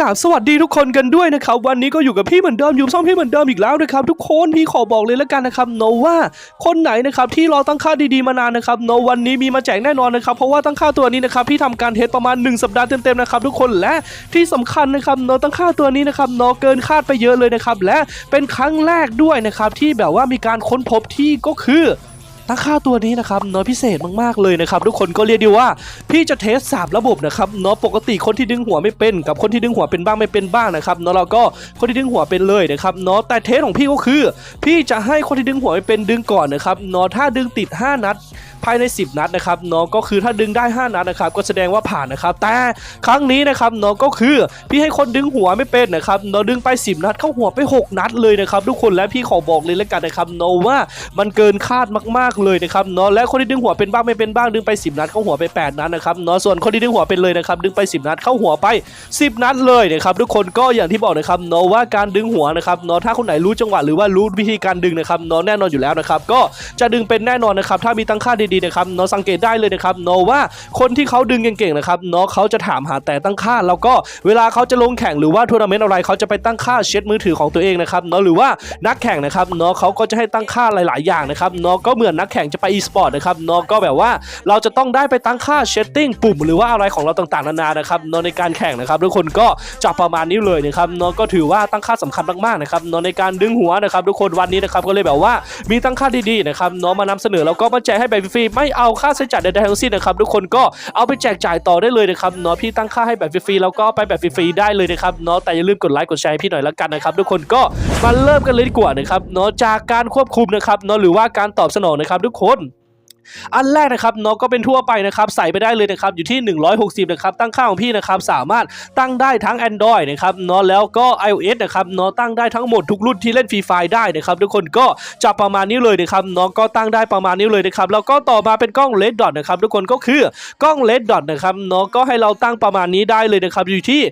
กราบสวัสดีทุกคนกันด้วยนะครับ วันนี้ก็อยู่กับพี่เหมือนเดิมอยู่ช่องพี่เหมือนเดิมอีกแล้วนะครับ ทุกคนพี่ขอบอกเลยแล้วกันนะครับโนว่าคนไหนนะครับที่รอตั้งค่าดีๆมานานนะครับโนวันนี้มีมาแจกแน่นอนนะครับเพราะว่าตั้งค่าตัวนี้นะครับพี่ทำการเทสประมาณ 1 สัปดาห์เต็มๆนะครับทุกคนและที่สำคัญนะครับโนตั้งค่าตัวนี้นะครับโนเกินคาดไปเยอะเลยนะครับและเป็นครั้งแรกด้วยนะครับที่แบบว่ามีการค้นพบที่ก็คือ ตั้งค่าตัวนี้นะครับน้อยพิเศษมากๆเลยนะครับทุกคนก็เรียกได้ว่าพี่จะเทสสามระบบนะครับเนาะปกติคนที่ดึงหัวไม่เป็นกับคนที่ดึงหัวเป็นบ้างไม่เป็นบ้างนะครับเนาะเราก็คนที่ดึงหัวเป็นเลยนะครับเนาะแต่เทสของพี่ก็คือ พี่จะให้คนที่ดึงหัวไม่เป็นดึงก่อนนะครับเนาะถ้าดึงติด 5 นัดภายใน 10 นัดนะครับเนาะก็คือถ้าดึงได้ 5 นัดนะครับก็แสดงว่าผ่านนะครับ แต่ครั้งนี้นะครับเนาะก็คือพี่ให้คนดึงหัวไม่เป็นนะครับเนาะดึงไป 10 นัดเข้าหัวไป 6 นัดเลยนะครับทุกคนและพี่ขอบอกเลยแล้วกันนะครับเนาะว่ามันเกินคาดมากๆเลยนะครับเนาะและคนที่ดึงหัวเป็นบ้างไม่เป็นบ้างดึงไป 10 นัดเข้าหัวไป 8 นัดนะครับเนาะส่วนคนที่ดึงหัวเป็นเลยนะครับดึงไป 10 นัดเข้าหัวไป 10 นัดเลยนะครับทุกคนก็อย่างที่บอกนะครับเนาะว่าการดึงหัวนะครับเนาะถ้าคนไหนรู้จังหวะหรือว่ารู้วิธีการดึงนะครับเนาะแน่นอนอยู่แล้วนะครับก็จะดึงเป็นแน่นอนนะครับถ้ามีตั้งค่าดีๆนะครับเนาะสังเกตได้เลยนะครับเนาะว่าคนที่เขาดึงเก่งๆนะครับเนาะเขาจะถามหาแต่ตั้งค่า แล้วก็เวลาเขาจะลงแข่งหรือว่าทัวร์นาเมนต์อะไรเขาจะไปตั้งค่าเช็ดมือถือของตัวเองนะครับเนาะหรือว่านักแข่งนะครับเนาะเขาก็จะให้ตั้งค่าหลาย ๆ อย่างนะครับเนาะก็เหมือนนักแข่งจะไป e-sport นะครับเนาะก็แบบว่าเราจะต้องได้ไปตั้งค่าเชตติ้งปุ่มหรือว่าอะไรของเราต่างๆนานานะครับเนาะในการแข่งนะครับทุกคนก็จะประมาณนี้เลยนะครับเนาะก็ถือว่าตั้งค่าสำคัญมากๆนะครับเนาะในการดึงหัวนะครับทุกคนวันนี้นะครับก็เลยแบบว่ามีตั้งค่าดีๆนะครับเนาะมานำเสนอแล้วก็มาแจกให้แบบฟรีไม่เอาค่าใช้จ่ายใดๆทั้งสิ้นนะครับทุกคนก็เอาไปแจกจ่ายต่อได้เลยนะครับเนาะพี่ตั้งค่าให้แบบฟรีๆแล้วก็ไปแบบฟรีๆได้เลยนะครับเนาะแต่อย่าลืมกดไลค์กดแชร์พี่หน่อยละกันนะครับทุกคนก็มาเริ่มกันเลยดีกว่านะครับเนาะจากการควบคุมนะครับเนาะหรือว่าการตอบสนองนะครับทุกคน อันแรกนะครับเนาะก็เป็นทั่วไปนะครับใส่ไปได้เลยนะครับอยู่ที่ 160นะครับตั้งค่าของพี่นะครับสามารถตั้งได้ทั้ง Android นะครับเนาะแล้วก็ iOS นะครับเนาะตั้งได้ทั้งหมดทุกรุ่นที่เล่นฟรีไฟได้นะครับทุกคนก็จะประมาณนี้เลยนะครับเนาะก็ตั้งได้ประมาณนี้เลยนะครับแล้วก็ต่อมาเป็นกล้อง Red Dot นะครับทุกคนก็คือกล้อง Red Dot นะครับเนาะก็ให้เราตั้งประมาณนี้ได้เลยนะครับอยู่ที่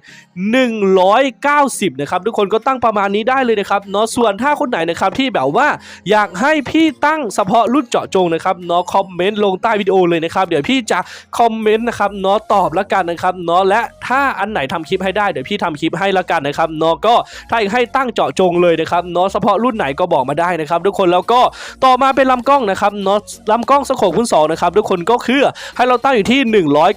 190นะครับทุกคนก็ตั้งประมาณนี้ได้เลยนะครับเนาะส่วนถ้าคนไหนนะครับที่แบบว่าอยากให้พี่ตั้งเฉพาะรุ่นเจาะจงนะครับเนาะคออมเมนต์ลงใต้วิดีโอเลยนะครับ เดี๋ยวพี่จะคอมเมนต์นะครับเนาะตอบละกันนะครับเนาะและ ถ้าอันไหนทำคลิปให้ได้เดี๋ยวพี่ทำคลิปให้ละกันนะครับเนาะก็ถ้าอยากให้ตั้งเจาะจงเลยนะครับเนาะเฉพาะรุ่นไหนก็บอกมาได้นะครับ ทุกคนแล้วก็ต่อมาเป็นลำกล้องนะครับเนาะลำกล้องสโคปคูณสองนะครับทุกคนก็คือให้เราตั้งอยู่ที่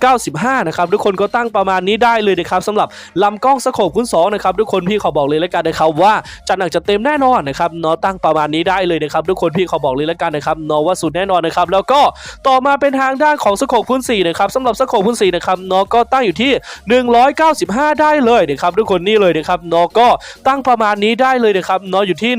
195 นะครับทุกคนก็ตั้งประมาณนี้ได้เลยนะครับสำหรับลำกล้องสโคปคูณสองนะครับทุกคนพี่ขอบอกเลยละกันนะครับว่าจัดหนักจัดเต็มแน่นอนนะครับเนาะตั้งประมาณนี้ได้เลยนะครับทุกคนพี่ขอบอกเลยละกันนะครับเนาะว่าสุดแน่นอนนะครับแล้วก็ต่อมาเป็นทางด้านของสโคปคูณ4นะครับสำหรับสโคปคูณ4นะครับเนาะก็ตั้งอยู่ที่195 ได้เลยนะครับทุกคนนี่เลยนะครับเนาะก็ตั้งประมาณนี้ได้เลยนะครับเนาะอยู่ที่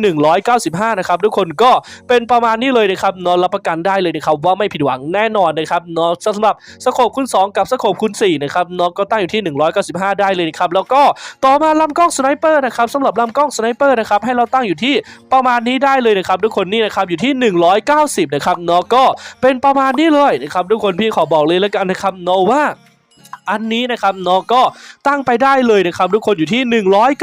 195นะครับทุกคนก็เป็นประมาณนี้เลยนะครับเนาะรับประกันได้เลยนะครับว่าไม่ผิดหวังแน่นอนนะครับเนาะสำหรับสโคปคูณ2 กับสโคปคูณ4นะครับเนาะก็ตั้งอยู่ที่ 195 ได้เลยนะครับแล้วก็ต่อมาลำกล้องสไนเปอร์นะครับสำหรับลำกล้องสไนเปอร์นะครับให้เราตั้งอยู่ที่ประมาณนี้ได้เลยนะครับทุกคนนี่นะครับอยู่ที่ 190นะครับเนาะก็เป็นประมาณนี้เลยนะครับทุกคนพี่ขอบอกเลยแล้วกันนะครับเนาะว่า อันนี้นะครับเนาะก็ตั้งไปได้เลยนะครับทุกคนอยู่ที่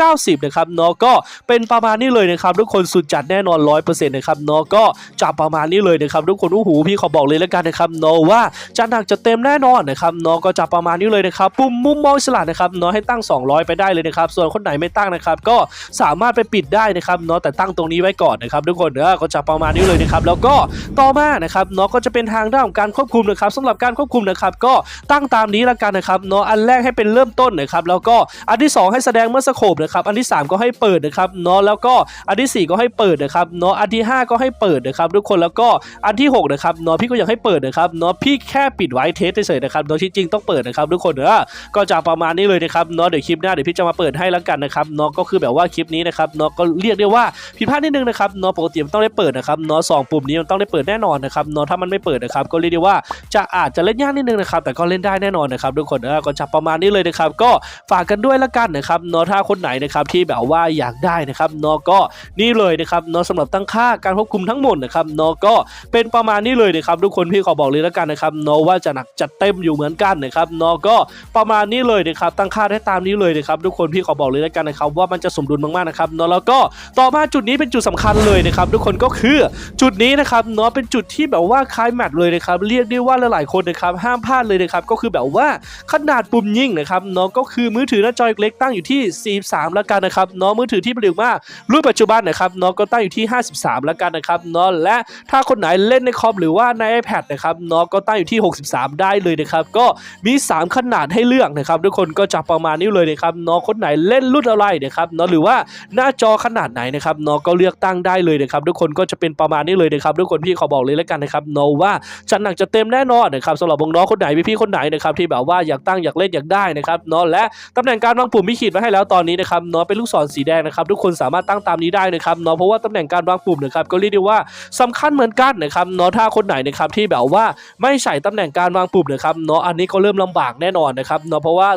190นะครับเนาะก็เป็นประมาณนี้เลยนะครับทุกคนสุดจัดแน่นอน 100%นะครับเนาะก็จะประมาณนี้เลยนะครับทุกคนโอ้โหพี่ขอบอกเลยแล้วกันนะครับเนาะว่าจะหนักจะเต็มแน่นอนนะครับเนาะก็จะประมาณนี้เลยนะครับปุ่มมุมมองสลัดนะครับเนาะให้ตั้ง 200 ไปได้เลยนะครับส่วนคนไหนไม่ตั้งนะครับก็สามารถไปปิดได้นะครับเนาะแต่ตั้งตรงนี้ไว้ก่อนนะครับทุกคนเออก็จะประมาณนี้เลยนะครับแล้วก็ต่อมานะครับเนาะก็จะเป็นทางด้านของการควบคุมนะครับสำหรับการควบคุมนะครับก็ตั้งตามนี้ละกันนะครับเนาะอันแรกให้เป็นเริ่มต้นนะครับแล้วก็อันที่ 2 ให้แสดงเมื่อสโคปนะครับอันที่ 3 ก็ให้เปิดนะครับเนาะแล้วก็อันที่ 4 ก็ให้เปิดนะครับเนาะอันที่ 5 ก็ให้เปิดนะครับทุกคนแล้วก็อันที่6นะครับเนาะพี่ก็อยากให้เปิดนะครับเนาะพี่แค่ปิดไว้เทสเฉยๆนะครับเนาะที่จริงต้องเปิดนะครับทุกคนเออก็จะประมาณนี้เลยนะครับเนาะเดี๋ยวคลิปหน้าเดี๋ยวพี่จะมาเปิดให้แล้วกันนะครับเนาะก็คือแบบว่าคลิปนี้นะครับเนาะก็เรียกได้ว่าผิดพลาดนิดนึงนะครับเนาะปกติมันต้องได้เปิดนะครับเนาะสองปุ่มนี้มันต้องได้เปิดแน่นอนนะครับเนาะถ้ามันไม่เปิดนะครับก็เรียกได้ว่าจะอาจจะเล่นยากนิดนึงนะครับแต่ก็เล่นได้แน่นอนนะครับทุกคนเออก็จะประมาณนี้เลยนะครับ ก็ฝากกันด้วยละกันนะครับเนาะถ้าคนไหนนะครับที่แบบว่าอยากได้นะครับเนาะก็นี่เลยนะครับเนาะสำหรับตั้งค่าการควบคุมทั้งหมดนะครับเนาะก็เป็นประมาณนี้เลยนะครับทุกคนพี่ขอบอกเลยละกันนะครับเนาะว่าจะหนักจัดเต็มอยู่เหมือนกันนะครับเนาะก็ประมาณนี้เลยนะครับตั้งค่าได้ตามนี้เลยนะครับทุกคนพี่ขอบอกเลยละกันนะครับว่ามันจะสมดุลมากๆนะครับเนาะแล้วก็ต่อมาจุดนี้เป็นจุดสำคัญเลยนะครับทุกคนก็คือจุดนี้นะครับเนาะเป็นจุดที่แบบว่าคล้ายแมทเลยนะครับเรียกได้ว่าหลายๆคนนะครับห้ามพลาดเลยนะครับก็คือแบบว่าขนาดปุ่มยิงนะครับเนาะก็คือมือถือหน้าจอเล็กตั้งอยู่ที่ 43 แล้วกันนะครับเนาะมือถือที่ผลิตมารุ่นปัจจุบันนะครับเนาะก็ตั้งอยู่ที่ 53 แล้วกันนะครับเนาะและถ้าคนไหนเล่นในคอมหรือว่าใน iPad นะครับเนาะก็ตั้งอยู่ที่ 63 ได้เลยนะครับก็มี 3 ขนาดให้เลือกนะครับทุกคนก็จะประมาณนี้เลยนะครับเนาะคนไหนเล่นรุ่นอะไรนะครับเนาะหรือว่าหน้าจอขนาดไหนนะครับเนาะก็เลือกตั้งได้เลยนะครับทุกคนก็จะเป็นประมาณนี้เลยนะครับทุกคนพี่ขอบอกเลยแล้วกันนะครับเนาะว่าจัดหนักจะเต็มแน่นอนนะครับสำหรับวงน้องคนไหนพี่ๆคนไหนนะครับที่แบบว่าอยากตั้งอยากเล่นอยากได้นะครับเนาะและตำแหน่งการวางปุ่มพี่ขีดไว้ให้แล้วตอนนี้นะครับเนาะเป็นลูกศรสีแดงนะครับทุกคนสามารถตั้งตามนี้ได้นะครับเนาะเพราะว่าตำแหน่งการวางปุ่มนะครับก็เรียกได้ว่าสำคัญเหมือนกันนะครับเนาะถ้าคนไหนนะครับที่แบบว่าไม่ใส่ตำแหน่งการวางปุ่มนะครับเนาะอันนี้ก็เริ่มลำบากแน่นอนนะครับเนาะเพราะว่า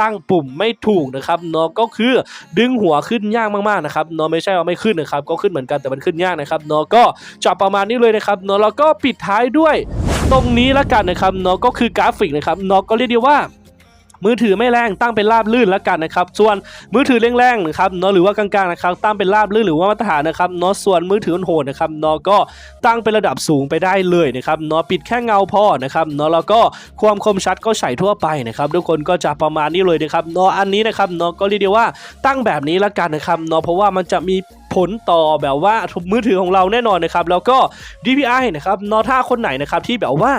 ตั้งปุ่มไม่ถูกนะครับเนาะก็คือดึงหัวขึ้นยากมากๆนะครับเนาะไม่ใช่ว่าไม่ขึ้นนะครับก็ขึ้นเหมือนกันแต่มันขึ้นยากนะครับเนาะก็จะประมาณนี้เลยนะครับเนาะแล้วก็ปิดท้ายด้วย ตรงนี้ละกันนะครับเนาะก็คือกราฟิกนะครับเนาะก็เรียกได้ว่ามือถือไม่แรงตั้งเป็นราบลื่นแล้วกันนะครับ ส่วนมือถือแรงๆนะครับเนาะหรือว่ากลางๆนะครับตั้งเป็นราบลื่นหรือว่ามาตรฐานนะครับเนาะส่วนมือถือโหดนะครับเนาะก็ตั้งเป็นระดับสูงไปได้เลยนะครับเนาะปิดแค่เงาพอนะครับเนาะแล้วก็ความคมชัดก็ใส่ทั่วไปนะครับทุกคนก็จะประมาณนี้เลยนะครับเนาะอันนี้นะครับเนาะก็เรียกได้ว่าตั้งแบบนี้และกันนะครับเนาะเพราะว่ามันจะมี ผลต่อแบบว่ามือถือของเราแน่นอนนะครับแล้วก็ DPI นะครับนอท่าคนไหนนะครับที่แบบว่า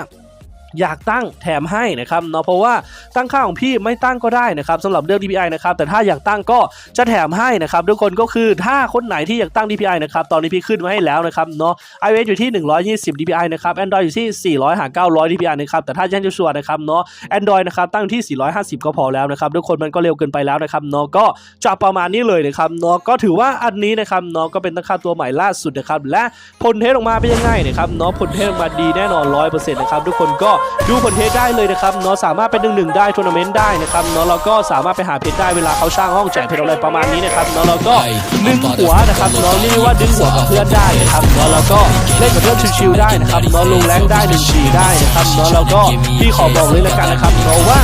อยากตั้งแถมให้นะครับเนาะเพราะว่าตั้งค่าของพี่ไม่ตั้งก็ได้นะครับสำหรับเรื่อง DPI นะครับแต่ถ้าอยากตั้งก็จะแถมให้นะครับทุกคนก็คือถ้าคนไหนที่อยากตั้ง DPI นะครับตอนนี้พี่ขึ้นมาให้แล้วนะครับเนาะ iOS อยู่ที่ 120 DPI นะครับ Android อยู่ที่ 400หา900 DPI นะครับแต่ถ้าแจ้งชัวร์นะครับเนาะ Android นะครับตั้งที่ 450 ก็พอแล้วนะครับทุกคนมันก็เร็วเกินไปแล้วนะครับเนาะก็จะประมาณนี้เลยนะครับเนาะก็ถือว่าอันนี้นะครับเนาะก็เป็นตั้งค่าตัวใหม่ล่าสุดนะครับและผลเทสออกมาเป็นยังไงนะครับเนาะผลเทสออกมาดีแน่นอน 100%นะครับทุกคนก็ดูผลเทสได้เลยนะครับเนาะสามารถเป็นหนึ่งหนึ่งได้ทัวร์นาเมนต์ได้นะครับเนาะแล้วก็สามารถไปหาเพชรได้เวลาเขาสร้างห้องแจกเพชรอะไรประมาณนี้นะครับเนาะแล้วก็ดึงหัวนะครับเนาะเรียกว่าดึงหัวกับเพื่อนได้นะครับเนาะแล้วก็เล่นกับเพื่อนชิวๆได้นะครับเนาะลงแรงได้หนึ่งชีได้นะครับเนาะแล้วก็พี่ขอบอกเลยล้วกันนะครับเนาะว่า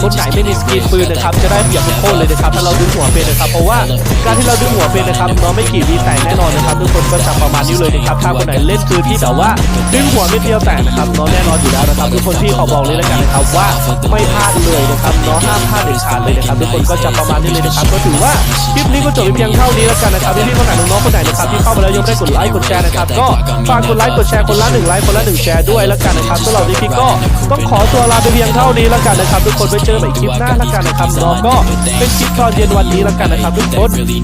คนไหนไม่มีสกินปืนนะครับจะได้เปรียบทุกคนเลยนะครับถ้าเราดึงหัวเป็นนะครับเพราะว่าการที่เราดึงหัวเป็นนะครับเนาะไม่กี่วิแตกแน่นอนนะครับทุกคนก็จะประมาณนี้เลยนะครับถ้าคนไหนเล่นปืนที่แบบว่าดึงหัวเม็ดเดียวแตกนะครับเนาะแน่นอนอยู่แล้วนะครับทุกคนที่ขอบอกเลยแล้วกันนะครับว่าไม่พลาดเลยนะครับเนาะห้ามพลาดเด็ดขาดเลยนะครับทุกคนก็จะประมาณนี้เลยนะครับก็ถือว่าคลิปนี้ก็จบไปเพียงเท่านี้แล้วกันนะครับพี่ๆคนไหนน้องๆคนไหนนะครับที่เข้ามาแล้วยังไม่ได้กดไลค์กดแชร์นะครับก็ฝากกดไลค์กดแชร์คนละหนึ่งไลค์คนละหนึ่งแชร์ด้วยแล้วกันนะครับสำหรับวันนี้พี่ก็ต้องขอตัวลาไปเพียงเท่านี้แล้วกันนะครับทุกคนไปเจอใหม่คลิปหน้าแล้วกันนะครับเนาะก็เป็นคลิปตอนเย็นวันนี้แล้วกันนะครับทุกคน really